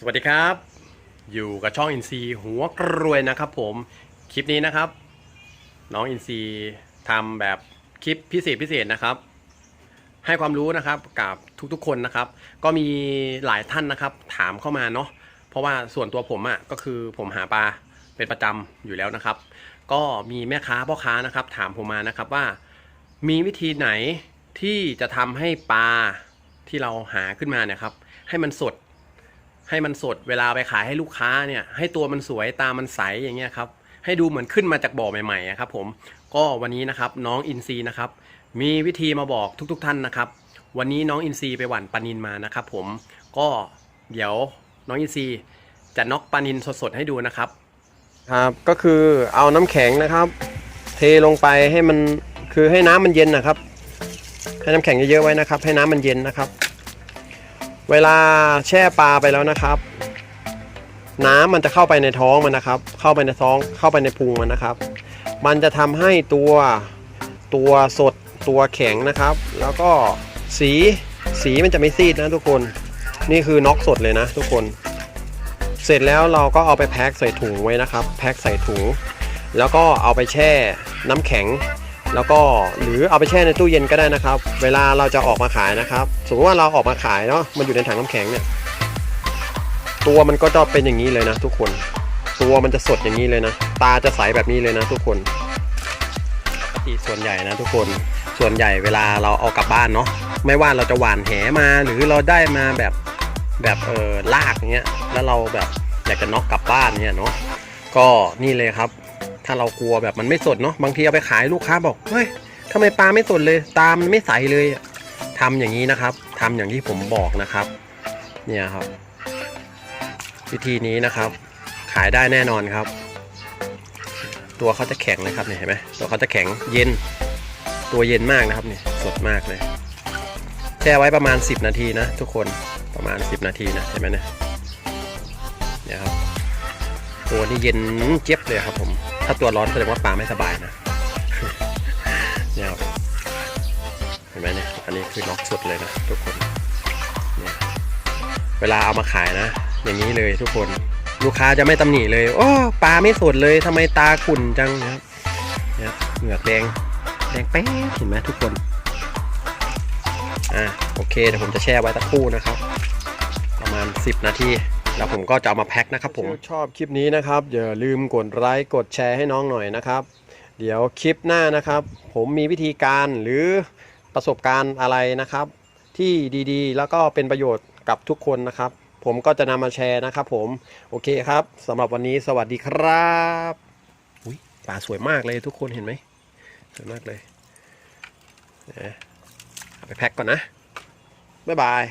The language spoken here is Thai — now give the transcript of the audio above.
สวัสดีครับ อยู่กับช่องอินซีหัวกรวยนะครับผมคลิปนี้นะครับ น้องอินซีทำแบบคลิปพิเศษพิเศษนะครับ ให้ความรู้นะครับกับทุกๆคนนะครับ ก็มีหลายท่านนะครับ ถามเข้ามาเนาะเพราะว่าส่วนตัวผมอะ่ะก็คือผมหาปลาเป็นประจำอยู่แล้วนะครับ ก็มีแม่ค้าพ่อค้านะครับ ถามผมมานะครับว่า มีวิธีไหนที่จะทำให้ปลาที่เราหาขึ้นมาเนี่ยครับ ให้มันสด ให้มันสดเวลาไปขายให้ลูกค้าเนี่ยให้ตัวมันสวยตามันใสอย่างเงี้ยครับให้ดูเหมือนขึ้นมาจากบ่อใหม่ๆครับผมก็วันนี้นะครับน้องอินซีนะครับมีวิธีมาบอกทุกๆท่านนะครับ วันนี้น้องอินซีไปหว่านปลานินมานะครับผมก็เดี๋ยวน้องอินซีจะน็อกปลานินสดๆให้ดูนะครับ ครับก็คือเอาน้ำแข็งนะครับ เทลงไปให้มันคือให้น้ำมันเย็นนะครับ ให้น้ำแข็งเยอะๆไว้นะครับ ให้น้ำมันเย็นนะครับ เวลาแช่ปลาไปแล้วนะครับ น้ำมันจะเข้าไปในท้องมันนะครับ เข้าไปในท้องเข้าไปในพุงมันนะครับ มันจะทำให้ตัวตัวสดตัวแข็งนะครับ แล้วก็สีสีมันจะไม่ซีดนะทุกคนนี่คือน็อกสดเลยนะทุกคน เสร็จแล้วเราก็เอาไปแพ็คใส่ถุงไว้นะครับ แพ็คใส่ถุง แล้วก็เอาไปแช่น้ำแข็ง แล้วก็หรือเอาไปแช่ในตู้เย็นก็ได้นะครับ เวลาเราจะออกมาขายนะครับ สมมติว่าเราออกมาขายเนาะมันอยู่ในถังน้ำแข็งเนี่ยตัวมันก็จะเป็นอย่างนี้เลยนะ ทุกคน ตัวมันจะสดอย่างนี้เลยนะ ตาจะใสแบบนี้เลยนะ ทุกคนปกติส่วนใหญ่นะทุกคนส่วนใหญ่เวลาเราเอากลับบ้านเนาะไม่ว่าเราจะหวานแหมาหรือเราได้มาแบบแบบเออลากเงี้ยแล้วเราแบบอยากจะน็อกกลับบ้านเนี่ยเนาะก็นี่เลยครับ ถ้าเรากลัวแบบมันไม่สดเนาะบางทีเอาไปขายลูกค้าบอกเฮ้ยทำไมปลาไม่สดเลย ตามไม่ใสเลยอะทำอย่างนี้นะครับทำอย่างที่ผมบอกนะครับ เนี่ยครับ วิธีนี้นะครับ ขายได้แน่นอนครับ ตัวเขาจะแข็งนะครับเนี่ยเห็นไหมตัวเขาจะแข็งเย็น ตัวเย็นมากนะครับเนี่ยสดมากเลยแช่ไว้ประมาณ 10 นาทีนะ ทุกคนประมาณ 10 นาทีนะเห็นไหมเนี่ยเนี่ยครับ ตัวนี้เย็นเจี๊ยบเลยครับผม ถ้าตัวร้อนแสดงว่าปลาไม่สบายนะเนี่ยครับเห็นไหมเนี่ย อันนี้คือน็อกสุดเลยนะทุกคนเนี่ยเวลาเอามาขายนะ อย่างนี้เลยทุกคน ลูกค้าจะไม่ตำหนิเลย โอ้ปลาไม่สดเลยทำไมตาขุ่นจังนะครับเนี่ยเหงือกแดงแดงแป๊ดเห็นไหมทุกคนอะโอเคเดี๋ยวผมจะแช่ไว้สักครู่นะครับ ประมาณ 10 นาที แล้วผมก็จะเอามาแพ็คนะครับผมชอบคลิปนี้นะครับอย่าลืมกดไลค์กดแชร์ให้น้องหน่อยนะครับ เดี๋ยวคลิปหน้านะครับ ผมมีวิธีการหรือประสบการณ์อะไรนะครับ ที่ดีๆ แล้วก็เป็นประโยชน์กับทุกคนนะครับ ผมก็จะนำมาแชร์นะครับผมโอเคครับสำหรับวันนี้สวัสดีครับอุ้ยปลาสวยมากเลยทุกคนเห็นไหมสวยมากเลยนะเอาไปแพ็คก่อนนะบ๊ายบาย